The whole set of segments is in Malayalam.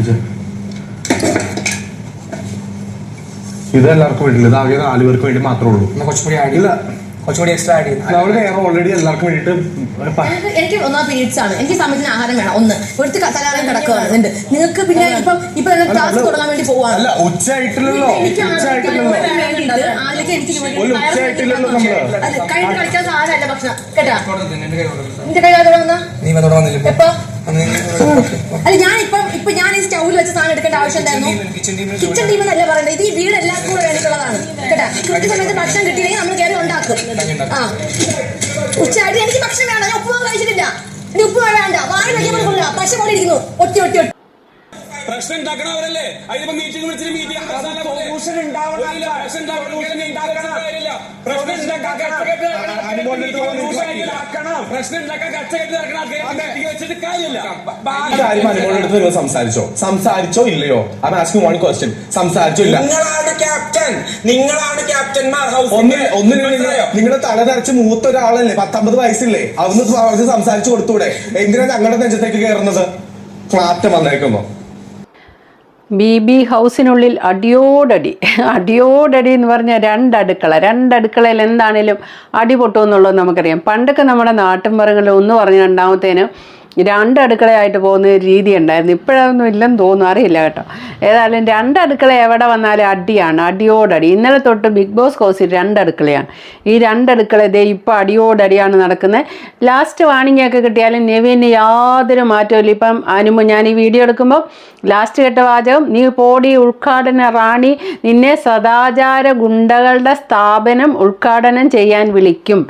ഇത്. എല്ലാവർക്കും വേണ്ടിയില്ല ഇത് ആകെ നാല് പേർക്ക് വേണ്ടി മാത്രമേ ഉള്ളൂ. കുറച്ചുകൂടി ആഡ് ഇല്ല. കുറച്ചുകൂടി എക്സ്ട്രാ ആഡ് ചെയ്യും. നമ്മൾ വേറെ ഓൾറെഡി എല്ലാവർക്കും വേണ്ടിയിട്ട് എനിക്ക് എനിക്ക് ഒന്നാം പീരീഡ്സ് ആണ്. എനിക്ക് സമയത്തിന് ആഹാരം വേണം. ഒന്ന്. ഒരുത്തി തലാറം കിടക്കുകയാണ് ഉണ്ട് നിങ്ങൾക്ക് പിന്നെ ഇപ്പൊ ഇപ്പൊ ക്ലാസ് തുടങ്ങാൻ വേണ്ടി പോവാണ്. അല്ല ഉച്ചയായിട്ടില്ലല്ലോ. എനിക്ക് ഉച്ചയായിട്ടില്ലല്ലോ. ഉച്ചയായിട്ടില്ലല്ലോ നമ്മൾ. അത് കഴിഞ്ഞിട്ട് കളിക്കാൻ സാധനമല്ല ഭക്ഷണം. കേട്ടാ? നിന്റെ കൈ തുടങ്ങുന്ന നീ തുടങ്ങുന്നില്ല വന്നില്ല എപ്പോ? അല്ല ഞാൻ ഇപ്പം ഇപ്പൊ ഞാൻ ഈ സ്റ്റൗവിൽ വെച്ച സാധനം എടുക്കേണ്ട ആവശ്യം എന്തായിരുന്നു കിച്ചൺ ടീം എന്നല്ല പറയണ്ടത് ഇത് ഈ വീട് എല്ലാവർക്കും കൂടെ വേണ്ടിയിട്ടുള്ളതാണ് കേട്ടാ കൃത്യസമയത്ത് ഭക്ഷണം കിട്ടിയില്ലെങ്കിൽ നമ്മൾ കയറി ഉണ്ടാക്കും ആ ഉച്ചയായിട്ട് എനിക്ക് ഭക്ഷണം വേണം ഞാൻ ഉപ്പ് കഴിച്ചിട്ടില്ല ഇനി ഉപ്പ് വേണ്ട വാങ്ങി വെക്കാൻ കൊടുക്കില്ല പശ പോലെ ഇരിക്കുന്നു ഒട്ടി ഒട്ടി ഒട്ടി പ്രശ്നം ഉണ്ടാക്കണവരല്ലേ അതിപ്പോ മീറ്റിംഗ് വിളിച്ചിട്ട് മീറ്റിംഗ് പ്രശ്നം ഉണ്ടാവണം പ്രശ്നം ഉണ്ടാക്കണം പ്രശ്നം ഉണ്ടാക്കാൻ കച്ചകെട്ട് നടക്കണ. ആൾക്കാരെ വെച്ചിട്ട് കാര്യമില്ല. കാര്യം അനുമോളുടെ അടുത്ത് വരുമ്പോൾ സംസാരിച്ചോ? സംസാരിച്ചോ ഇല്ലയോ? ഐ ആസ്കിംഗ് വൺ ക്വസ്റ്റ്യൻ സംസാരിച്ചോ ഇല്ല? നിങ്ങളാണ് ക്യാപ്റ്റൻ. നിങ്ങളാണ് ക്യാപ്റ്റന്മാർ ഒന്ന് ഒന്നിനും നിങ്ങളുടെ തല തെറച്ച് മൂത്ത ഒരാളല്ലേ പത്തൊമ്പത് വയസ്സില്ലേ? അവന്ന് സംസാരിച്ചു കൊടുത്തൂടെ? എന്തിനാ ഞങ്ങളുടെ നെഞ്ചത്തേക്ക് കയറുന്നത്? ഫ്ലാറ്റ് വന്നേക്കുന്നു. ബി ബി ഹൗസിനുള്ളിൽ അടിയോടടി അടിയോടടി എന്ന് പറഞ്ഞാൽ രണ്ടടുക്കള. രണ്ടടുക്കളയിൽ എന്താണേലും അടി നമുക്കറിയാം. പണ്ടൊക്കെ നമ്മുടെ നാട്ടിൻപുറങ്ങളിൽ ഒന്ന് പറഞ്ഞ് രണ്ടാമത്തേന് രണ്ട് അടുക്കളയായിട്ട് പോകുന്ന ഒരു രീതി ഉണ്ടായിരുന്നു. ഇപ്പോഴൊന്നും ഇല്ലെന്ന് തോന്നുന്നു. അറിയില്ല കേട്ടോ. ഏതായാലും രണ്ട് അടുക്കള എവിടെ വന്നാലും അടിയാണ്. അടിയോടടി. ഇന്നലെ തൊട്ട് ബിഗ് ബോസ് കോസിൽ രണ്ട് അടുക്കളയാണ്. ഈ രണ്ട് അടുക്കള ഇതേ ഇപ്പോൾ അടിയോടടിയാണ് നടക്കുന്നത്. ലാസ്റ്റ് വാണിംഗ് കിട്ടിയാലും നെവിന് യാതൊരു മാറ്റമില്ല ഇപ്പം അനുമ ഞാൻ ഈ വീഡിയോ എടുക്കുമ്പോൾ ലാസ്റ്റ് കേട്ട വാചകം നീ പോടി ഉദ്ഘാടന റാണി നിന്നെ സദാചാര ഗുണ്ടകളുടെ സ്ഥാപനം ഉദ്ഘാടനം ചെയ്യാൻ വിളിക്കും.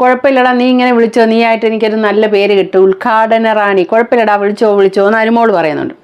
കുഴപ്പമില്ലടാ. നീ ഇങ്ങനെ വിളിച്ചോ? നീ ആയിട്ട് എനിക്കൊരു നല്ല പേര് കിട്ടും. ഉദ്ഘാടന റാണി കുഴപ്പമില്ലടാ വിളിച്ചോ വിളിച്ചോ എന്ന് അനുമോൾ പറയുന്നുണ്ട്.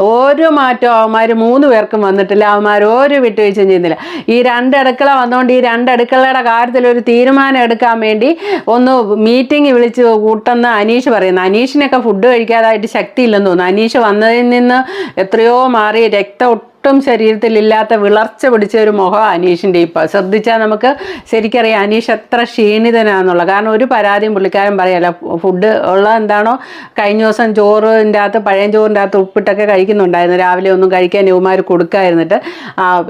ഓരോ മാറ്റവും അവന്മാർ മൂന്ന് പേർക്കും വന്നിട്ടില്ല. അവന്മാർ ഓരോ വിട്ടുവീഴ്ചയും ചെയ്യുന്നില്ല. ഈ രണ്ട് അടുക്കള വന്നുകൊണ്ട് ഈ രണ്ട് അടുക്കളയുടെ കാര്യത്തിൽ ഒരു തീരുമാനം എടുക്കാൻ വേണ്ടി ഒന്ന് മീറ്റിംഗ് വിളിച്ച് കൂട്ടെന്ന് അനീഷ് പറയുന്നു. അനീഷിനൊക്കെ ഫുഡ് കഴിക്കാതായിട്ട് ശക്തിയില്ലെന്ന് തോന്നുന്നു. അനീഷ് വന്നതിൽ നിന്ന് എത്രയോ മാറി രക്തം ഒട്ടും ശരീരത്തിലില്ലാത്ത വിളർച്ച പിടിച്ച ഒരു മുഖം അനീഷിന്റെ ഇപ്പോൾ ശ്രദ്ധിച്ചാൽ നമുക്ക് ശരിക്കറിയാം അനീഷ് എത്ര ക്ഷീണിതനാണെന്നുള്ളത് കാരണം ഒരു പരാതിയും പുള്ളിക്കാരൻ പറയല്ല. ഫുഡ് ഉള്ള എന്താണോ കഴിഞ്ഞ ദിവസം ചോറിന്റെ അകത്ത് പഴയ ചോറിന്റെ അകത്ത് ഉപ്പിട്ടൊക്കെ കഴിക്കുന്നുണ്ടായിരുന്നു. രാവിലെ ഒന്നും കഴിക്കാൻ യുവമാർ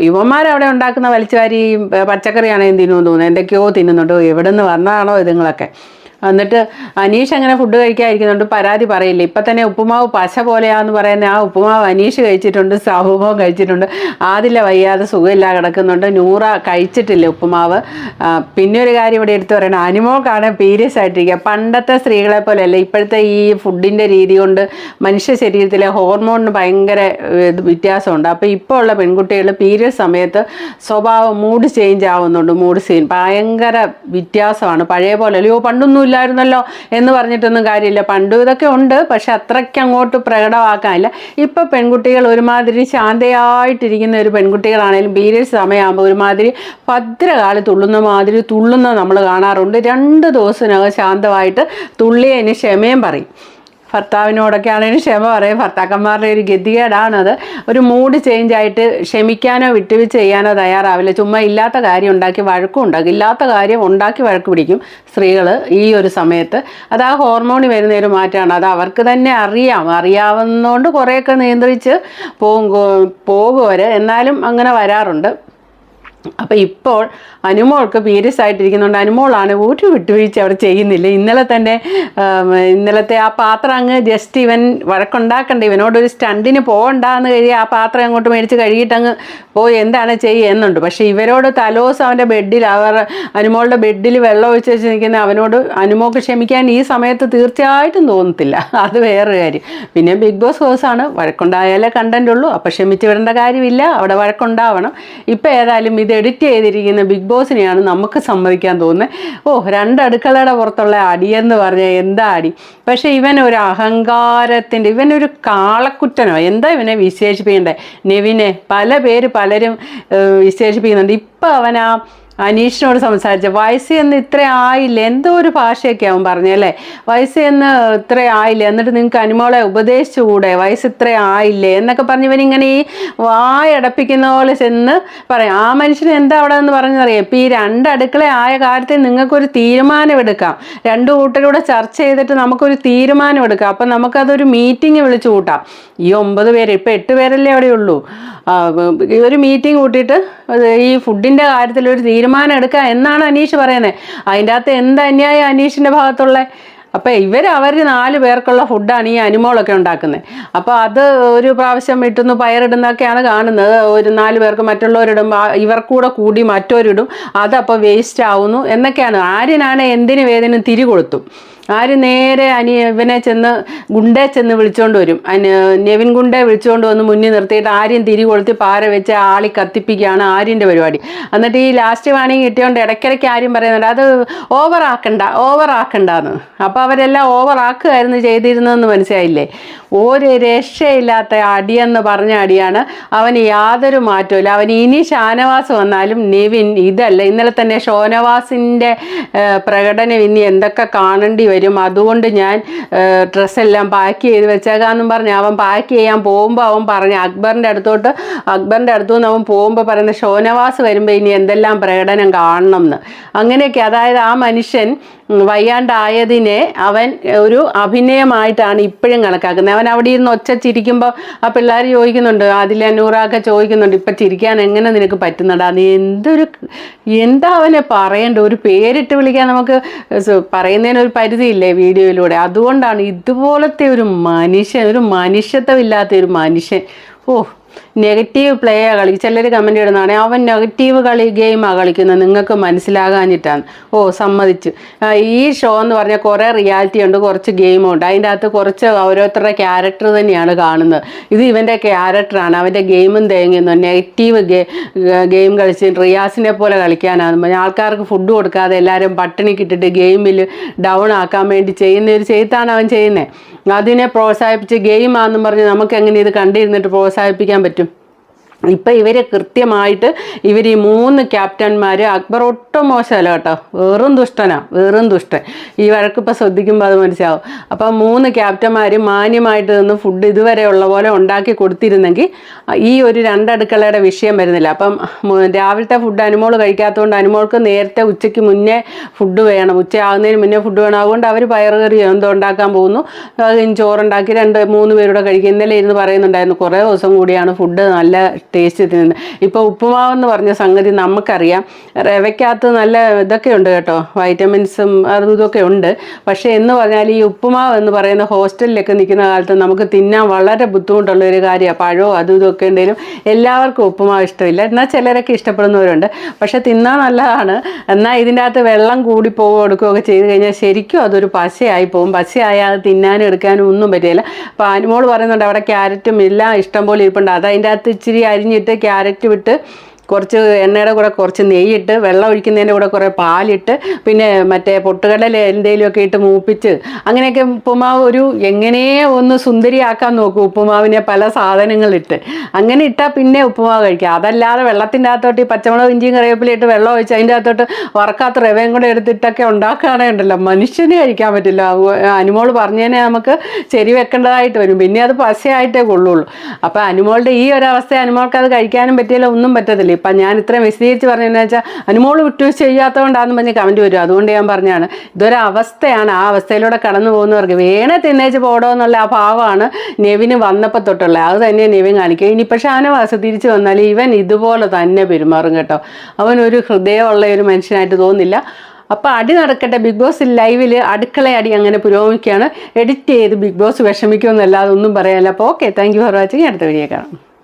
യുവന്മാർ അവിടെ ഉണ്ടാക്കുന്ന വലിച്ചുവാരി പച്ചക്കറിയാണെങ്കിൽ തിന്നുമെന്ന് തോന്നുന്നു? എന്തൊക്കെയോ തിന്നുന്നുണ്ട്. എവിടെ നിന്ന് വന്നതാണോ ഇതുങ്ങളൊക്കെ? എന്നിട്ട് അനീഷ് അങ്ങനെ ഫുഡ് കഴിക്കാതിരിക്കുന്നുണ്ട് പരാതി പറയില്ല. ഇപ്പം തന്നെ ഉപ്പുമാവ് പശ പോലെയാന്ന് പറയുന്ന ആ ഉപ്പുമാവ് അനീഷ് കഴിച്ചിട്ടുണ്ട് സാഹുമാവ് കഴിച്ചിട്ടുണ്ട്. ആദില വയ്യാതെ സുഖമില്ല കിടക്കുന്നുണ്ട്. നൂറ കഴിച്ചിട്ടില്ല ഉപ്പുമാവ്. പിന്നെ ഒരു കാര്യം ഇവിടെ എടുത്തു പറയണം. അനിമോൾക്കാണ് പീരിയസ് ആയിട്ടിരിക്കുക. പണ്ടത്തെ സ്ത്രീകളെ പോലെയല്ല. ഇപ്പോഴത്തെ ഈ ഫുഡിന്റെ രീതി കൊണ്ട് മനുഷ്യ ശരീരത്തിലെ ഹോർമോണിന് ഭയങ്കര വ്യത്യാസമുണ്ട്. അപ്പോൾ ഇപ്പോൾ ഉള്ള പെൺകുട്ടികൾ പീരിയഡ് സമയത്ത് സ്വഭാവം മൂഡ് ചേഞ്ച് ആവുന്നുണ്ട്. മൂഡ് സീൻ ഭയങ്കര വ്യത്യാസമാണ്. പഴയ പോലെ അല്ലയോ പണ്ടൊന്നും ഇല്ലായിരുന്നല്ലോ എന്ന് പറഞ്ഞിട്ടൊന്നും കാര്യമില്ല. പണ്ടും ഇതൊക്കെ ഉണ്ട്. പക്ഷെ അത്രയ്ക്ക് അങ്ങോട്ട് പ്രകടമാക്കാനില്ല. ഇപ്പം പെൺകുട്ടികൾ ഒരുമാതിരി ശാന്തയായിട്ടിരിക്കുന്ന ഒരു പെൺകുട്ടികളാണെങ്കിലും പീരിയഡ്സ് സമയമാകുമ്പോൾ ഒരുമാതിരി ഭദ്രകാലി തുള്ളുന്ന മാതിരി തുള്ളുന്ന നമ്മൾ കാണാറുണ്ട്. രണ്ട് ദിവസത്തിനകം ശാന്തമായിട്ട് തുള്ളിയതിന് ക്ഷമയും പറയും. ഭർത്താവിനോടൊക്കെ ആണെങ്കിലും ക്ഷമ പറയും. ഭർത്താക്കന്മാരുടെ ഒരു ഗതികേടാണത്. ഒരു മൂഡ് ചേഞ്ച് ആയിട്ട് ക്ഷമിക്കാനോ വിട്ടുവീഴ്ച ചെയ്യാനോ തയ്യാറാവില്ല. ചുമ്മാ ഇല്ലാത്ത കാര്യം ഉണ്ടാക്കി വഴക്കും ഉണ്ടാക്കും. ഇല്ലാത്ത കാര്യം ഉണ്ടാക്കി വഴക്ക് പിടിക്കും സ്ത്രീകൾ ഈ ഒരു സമയത്ത്. അത് ആ ഹോർമോണി വരുന്ന ഒരു മാറ്റമാണ്. അത് അവർക്ക് തന്നെ അറിയാം. അറിയാവുന്നതുകൊണ്ട് കുറേയൊക്കെ നിയന്ത്രിച്ച് പോകും പോകും അവർ എന്നാലും അങ്ങനെ വരാറുണ്ട്. അപ്പോൾ ഇപ്പോൾ അനുമോൾക്ക് പീരിയസ് ആയിട്ടിരിക്കുന്നുണ്ട് അനുമോളാണ് ഒരു വിട്ടുവീഴ്ച അവർ ചെയ്യുന്നില്ല. ഇന്നലെ തന്നെ ഇന്നലത്തെ ആ പാത്രം അങ്ങ് ജസ്റ്റ് ഇവൻ വഴക്കുണ്ടാക്കണ്ട. ഇവനോട് ഒരു സ്റ്റണ്ടിന് പോകണ്ടെന്ന് കരുതി ആ പാത്രം അങ്ങോട്ട് മേടിച്ച് കഴുകിയിട്ട് അങ്ങ് പോയി. എന്താണ് ചെയ്യുന്നുണ്ട് പക്ഷേ ഇവരോട് തലോസ് അവന്റെ ബെഡിൽ അവർ അനുമോളുടെ ബെഡിൽ വെള്ളം ഒഴിച്ച് വെച്ച് നിൽക്കുന്ന അവനോട് അനുമോക്ക് ക്ഷമിക്കാൻ ഈ സമയത്ത് തീർച്ചയായിട്ടും തോന്നത്തില്ല. അത് വേറൊരു കാര്യം. പിന്നെ ബിഗ് ബോസ് ഹൗസാണ്. വഴക്കുണ്ടായാലേ കണ്ടന്റ് ഉള്ളൂ അപ്പോൾ ക്ഷമിച്ച് വിടേണ്ട കാര്യമില്ല. അവിടെ വഴക്കുണ്ടാവണം. ഇപ്പോൾ ഏതായാലും ഇത് എഡിറ്റ് ചെയ്തിരിക്കുന്ന ബിഗ് ബോസിനെയാണ് നമുക്ക് സമ്മതിക്കാൻ തോന്നുന്നത് ഓ രണ്ട് അടുക്കളയുടെ പുറത്തുള്ള അടിയെന്ന് പറഞ്ഞാൽ എന്താ അടി? പക്ഷേ ഇവൻ ഒരു അഹങ്കാരത്തിന്റെ ഇവനൊരു കാളക്കുറ്റനോ എന്താ ഇവനെ വിശേഷിപ്പിക്കേണ്ടത് നെവിനെ പല പേര് പലരും വിശേഷിപ്പിക്കുന്നുണ്ട്. ഇപ്പം അവനാ അനീഷിനോട് സംസാരിച്ച. വയസ്സ് എന്ന് ഇത്ര ആയില്ല? എന്തോ ഒരു ഭാഷയൊക്കെ അവൻ പറഞ്ഞല്ലേ വയസ്സ് എന്ന് ഇത്ര ആയില്ല? എന്നിട്ട് നിങ്ങൾക്ക് അനുമോളെ ഉപദേശിച്ചുകൂടെ? വയസ്സ് ഇത്ര ആയില്ലേ? എന്നൊക്കെ പറഞ്ഞ് ഇവനിങ്ങനെ ഈ വായടപ്പിക്കുന്ന പോലെ ചെന്ന് പറയും. ആ മനുഷ്യന് എന്താ അവിടെ എന്ന് പറഞ്ഞറിയാം ഇപ്പം ഈ രണ്ട് അടുക്കള ആയ കാര്യത്തിൽ നിങ്ങൾക്കൊരു തീരുമാനമെടുക്കാം. രണ്ടു കൂട്ടരൂടെ ചർച്ച ചെയ്തിട്ട് നമുക്കൊരു തീരുമാനമെടുക്കാം. അപ്പം നമുക്കതൊരു മീറ്റിംഗ് വിളിച്ചു കൂട്ടാം. ഈ ഒമ്പത് പേര് ഇപ്പം എട്ട് പേരല്ലേ അവിടെ ഉള്ളൂ ആ, ഈ ഒരു മീറ്റിംഗ് കൂട്ടിയിട്ട് ഈ ഫുഡിന്റെ കാര്യത്തിൽ ഒരു തീരുമാനം എടുക്കുക എന്നാണ് അനീഷ് പറയുന്നത് അതിന്റെ അകത്ത് എന്ത് അന്യായം അനീഷിന്റെ ഭാഗത്തുള്ള? അപ്പോൾ ഇവർ അവർ നാല് പേർക്കുള്ള ഫുഡാണ് ഈ അനിമോളൊക്കെ ഉണ്ടാക്കുന്നത് അപ്പോൾ അത് ഒരു പ്രാവശ്യം ഇട്ടുന്നു പയറിടുന്നൊക്കെയാണ് കാണുന്നത്. ഒരു നാല് പേർക്ക് മറ്റുള്ളവരിടും ഇവർക്കൂടെ കൂടി മറ്റൊരിടും. അതപ്പോൾ വേസ്റ്റ് ആവുന്നു എന്നൊക്കെയാണ്. ആര്യനാണ് എന്തിനു വേദന തിരി കൊടുത്തു ആര് നേരെ അനി ഇവനെ ചെന്ന് ഗുണ്ടേ ചെന്ന് വിളിച്ചുകൊണ്ട് വരും. അന് നെവിൻ ഗുണ്ടേ വിളിച്ചുകൊണ്ട് വന്ന് മുന്നിൽ നിർത്തിയിട്ട് ആര്യൻ തിരി കൊളുത്തി പാര വെച്ച് ആളി കത്തിപ്പിക്കുകയാണ് ആര്യന്റെ പരിപാടി. എന്നിട്ട് ഈ ലാസ്റ്റ് വാണി കിട്ടിയോണ്ട് ഇടയ്ക്കിടയ്ക്ക് ആര്യം പറയുന്നുണ്ട് അത് ഓവർ ആക്കണ്ടെന്ന്. അപ്പോൾ അവരെല്ലാം ഓവറാക്കുകയായിരുന്നു ചെയ്തിരുന്നതെന്ന് മനസ്സിലായില്ലേ? ഒരു രക്ഷയില്ലാത്ത അടിയെന്ന് പറഞ്ഞ അടിയാണ് അവന് യാതൊരു മാറ്റമില്ല അവൻ ഇനി ഷാനവാസ് വന്നാലും നിവിൻ ഇതല്ല. ഇന്നലെ തന്നെ ഷോനവാസിന്റെ പ്രകടനം ഇനി എന്തൊക്കെ കാണേണ്ടി വരും? അതുകൊണ്ട് ഞാൻ ഡ്രസ്സെല്ലാം പാക്ക് ചെയ്ത് വെച്ചേക്കാന്നും പറഞ്ഞ് അവൻ പാക്ക് ചെയ്യാൻ പോകുമ്പോൾ അവൻ പറഞ്ഞു അക്ബറിന്റെ അടുത്തോട്ട് അക്ബറിന്റെ അടുത്തു നിന്ന് അവൻ പോകുമ്പോൾ പറയുന്ന ഷോനവാസ് വരുമ്പോൾ ഇനി എന്തെല്ലാം പ്രകടനം കാണണം എന്ന്. അങ്ങനെയൊക്കെ അതായത് ആ മനുഷ്യൻ വയ്യാണ്ടായതിനെ അവൻ ഒരു അഭിനയമായിട്ടാണ് ഇപ്പോഴും കണക്കാക്കുന്നത്. അവൻ അവിടെ ഇരുന്ന് ഒച്ച ചിരിക്കുമ്പോൾ ആ പിള്ളേർ ചോദിക്കുന്നുണ്ട് അതിൽ നൂറാക്കെ ചോദിക്കുന്നുണ്ട് ഇപ്പം ചിരിക്കാൻ എങ്ങനെ നിനക്ക് പറ്റുന്നുണ്ടാ നീ എന്തൊരു എന്താ അവനെ പറയേണ്ട ഒരു പേരിട്ട് വിളിക്കാൻ നമുക്ക് പറയുന്നതിനൊരു പരിധിയില്ലേ വീഡിയോയിലൂടെ? അതുകൊണ്ടാണ് ഇതുപോലത്തെ ഒരു മനുഷ്യൻ ഒരു മനുഷ്യത്വമില്ലാത്ത ഒരു മനുഷ്യൻ. ഓ നെഗറ്റീവ് പ്ലേ ആ കളി. ചിലർ കമന്റ് ഇടുന്നതാണ് അവൻ നെഗറ്റീവ് കളി ഗെയിമാണ് കളിക്കുന്നത്. നിങ്ങൾക്ക് മനസ്സിലാകാഞ്ഞിട്ടാണ്. ഓ സമ്മതിച്ചു. ഈ ഷോ എന്ന് പറഞ്ഞാൽ കുറേ റിയാലിറ്റി ഉണ്ട് കുറച്ച് ഗെയിമും ഉണ്ട്. അതിന്റെ അകത്ത് കുറച്ച് ഓരോരുത്തരുടെ ക്യാരക്ടർ തന്നെയാണ് കാണുന്നത്. ഇത് ഇവന്റെ ക്യാരക്ടറാണ് അവന്റെ ഗെയിമും തേങ്ങുന്നു. നെഗറ്റീവ് ഗെയിം കളിച്ച് റിയാസിനെ പോലെ കളിക്കാനാണ്. ആൾക്കാർക്ക് ഫുഡ് കൊടുക്കാതെ എല്ലാവരും പട്ടിണിക്കിട്ടിട്ട് ഗെയിമിൽ ഡൗൺ ആക്കാൻ വേണ്ടി ചെയ്യുന്ന ഒരു ചെയ്ത്താണ് അവൻ ചെയ്യുന്നത്. അതിനെ പ്രോത്സാഹിപ്പിച്ച് ഗെയിമാണെന്നും പറഞ്ഞ് നമുക്ക് എങ്ങനെ ഇത് കണ്ടിരുന്നിട്ട് പ്രോത്സാഹിപ്പിക്കാൻ പറ്റും? ഇപ്പം ഇവർ കൃത്യമായിട്ട് ഇവർ ഈ മൂന്ന് ക്യാപ്റ്റന്മാർ അക്ബർ ഒട്ടും മോശമല്ല കേട്ടോ. വെറും ദുഷ്ടനാ വെറും ദുഷ്ടൻ. ഈ വഴക്കിപ്പോൾ ശ്രദ്ധിക്കുമ്പോൾ അത് മനസ്സിലാവും. അപ്പം മൂന്ന് ക്യാപ്റ്റന്മാർ മാന്യമായിട്ട് നിന്ന് ഫുഡ് ഇതുവരെ ഉള്ള പോലെ ഉണ്ടാക്കി കൊടുത്തിരുന്നെങ്കിൽ ഈ ഒരു രണ്ടടുക്കളയുടെ വിഷയം വരുന്നില്ല. അപ്പം രാവിലത്തെ ഫുഡ് അനുമോൾ കഴിക്കാത്തതുകൊണ്ട് അനുമോൾക്ക് നേരത്തെ ഉച്ചയ്ക്ക് മുന്നേ ഫുഡ് വേണം. ഉച്ചയാകുന്നതിന് മുന്നേ ഫുഡ് വേണം. അതുകൊണ്ട് അവർ പയറുകറി എന്തോ ഉണ്ടാക്കാൻ പോകുന്നു. ചോറുണ്ടാക്കി രണ്ട് മൂന്ന് പേരുടെ കഴിക്കും. ഇന്നലെ ഇരുന്ന് പറയുന്നുണ്ടായിരുന്നു കുറേ ദിവസം കൂടിയാണ് ഫുഡ് നല്ല ടേസ്റ്റ് തിന്നുന്നത് ഇപ്പോൾ ഉപ്പുമാവെന്ന് പറഞ്ഞ സംഗതി നമുക്കറിയാം. റവയ്ക്കകത്ത് നല്ല ഇതൊക്കെ ഉണ്ട് കേട്ടോ. വൈറ്റമിൻസും അതും ഇതൊക്കെ ഉണ്ട്. പക്ഷേ എന്ന് പറഞ്ഞാൽ ഈ ഉപ്പുമാവ് എന്ന് പറയുന്ന ഹോസ്റ്റലിലൊക്കെ നിൽക്കുന്ന കാലത്ത് നമുക്ക് തിന്നാൻ വളരെ ബുദ്ധിമുട്ടുള്ള ഒരു കാര്യമാണ് പഴവും അതും ഇതൊക്കെ ഉണ്ടെങ്കിലും എല്ലാവർക്കും ഉപ്പുമാവ് ഇഷ്ടമില്ല. എന്നാൽ ചിലരൊക്കെ ഇഷ്ടപ്പെടുന്നവരുണ്ട്. പക്ഷേ തിന്നാൻ നല്ലതാണ്. എന്നാൽ ഇതിന്റെ അകത്ത് വെള്ളം കൂടി പോവുക എടുക്കുകയൊക്കെ ചെയ്ത് കഴിഞ്ഞാൽ ശരിക്കും അതൊരു പശയായി പോകും. പശയായാൽ അത് തിന്നാനും എടുക്കാനും ഒന്നും പറ്റില്ല. അപ്പോൾ അനുമോൾ പറയുന്നുണ്ട് അവിടെ ക്യാരറ്റും എല്ലാം ഇഷ്ടം പോലെ ഇരിപ്പുണ്ട്. അത് അതിന്റെ അകത്ത് ഇച്ചിരി അരിഞ്ഞിട്ട് ക്യാരറ്റ് വിട്ട് കുറച്ച് എണ്ണയുടെ കൂടെ കുറച്ച് നെയ്യിട്ട് വെള്ളം ഒഴിക്കുന്നതിന്റെ കൂടെ കുറേ പാലിട്ട് പിന്നെ മറ്റേ പൊട്ടുകടല എന്തെങ്കിലുമൊക്കെ ഇട്ട് മൂപ്പിച്ച്. അങ്ങനെയൊക്കെ ഉപ്പുമാവ് ഒരു എങ്ങനെയേ ഒന്ന് സുന്ദരിയാക്കാൻ നോക്കും ഉപ്പുമാവിനെ പല സാധനങ്ങളിട്ട്. അങ്ങനെ ഇട്ടാൽ പിന്നെ ഉപ്പുമാവ് കഴിക്കുക അതല്ലാതെ വെള്ളത്തിന്റെ അകത്തോട്ട് ഈ പച്ചമുളക് ഇഞ്ചിയും കറിവേപ്പിലയിട്ട് വെള്ളം ഒഴിച്ച് അതിന്റെ അകത്തോട്ട് വറക്കാത്ത റവയും കൂടെ എടുത്തിട്ടൊക്കെ ഉണ്ടാക്കുകയാണെങ്കിൽ ഉണ്ടല്ലോ. മനുഷ്യന് കഴിക്കാൻ പറ്റില്ല. അനുമോൾ പറഞ്ഞതിനെ നമുക്ക് ചെരി വെക്കേണ്ടതായിട്ട് വരും. പിന്നെ അത് പശയായിട്ടേ കൊള്ളുള്ളൂ. അപ്പോൾ അനുമോളുടെ ഈ ഒരവസ്ഥ അനുമോൾക്ക് അത് കഴിക്കാനും പറ്റിയില്ല ഒന്നും പറ്റത്തില്ല. ഇപ്പം ഞാൻ ഇത്രയും വിശദീകരിച്ച് പറഞ്ഞതെന്ന് വെച്ചാൽ അനുമോൾ വിട്ടുവീഴ്ച ചെയ്യാത്തതുകൊണ്ടാണെന്ന് പറഞ്ഞ് കമന്റ് വരും. അതുകൊണ്ട് ഞാൻ പറഞ്ഞാണ് ഇതൊരു അവസ്ഥയാണ്. ആ അവസ്ഥയിലൂടെ കടന്നു പോകുന്നവർക്ക് വേണേ തിന്നേച്ച് പോടോ എന്നുള്ള ആ ഭാവമാണ് നെവിന് വന്നപ്പോൾ തൊട്ടുള്ളത്. അത് തന്നെ നെവിൻ കാണിക്കുക ഇനി പക്ഷേ ഷാനവാസ് തിരിച്ചു വന്നാൽ ഇവൻ ഇതുപോലെ തന്നെ പെരുമാറും കേട്ടോ. അവനൊരു ഹൃദയമുള്ള ഒരു മനുഷ്യനായിട്ട് തോന്നില്ല അപ്പോൾ അടി നടക്കട്ടെ. ബിഗ് ബോസ് ലൈവിൽ അടുക്കള അടി അങ്ങനെ പുരോഗമിക്കുകയാണ്. എഡിറ്റ് ചെയ്ത് ബിഗ് ബോസ് വിഷമിക്കുമെന്നല്ലാതെ ഒന്നും പറയാനില്ല. അപ്പോൾ okay. Thank you for watching. അടുത്ത വീഡിയോ കാണാം.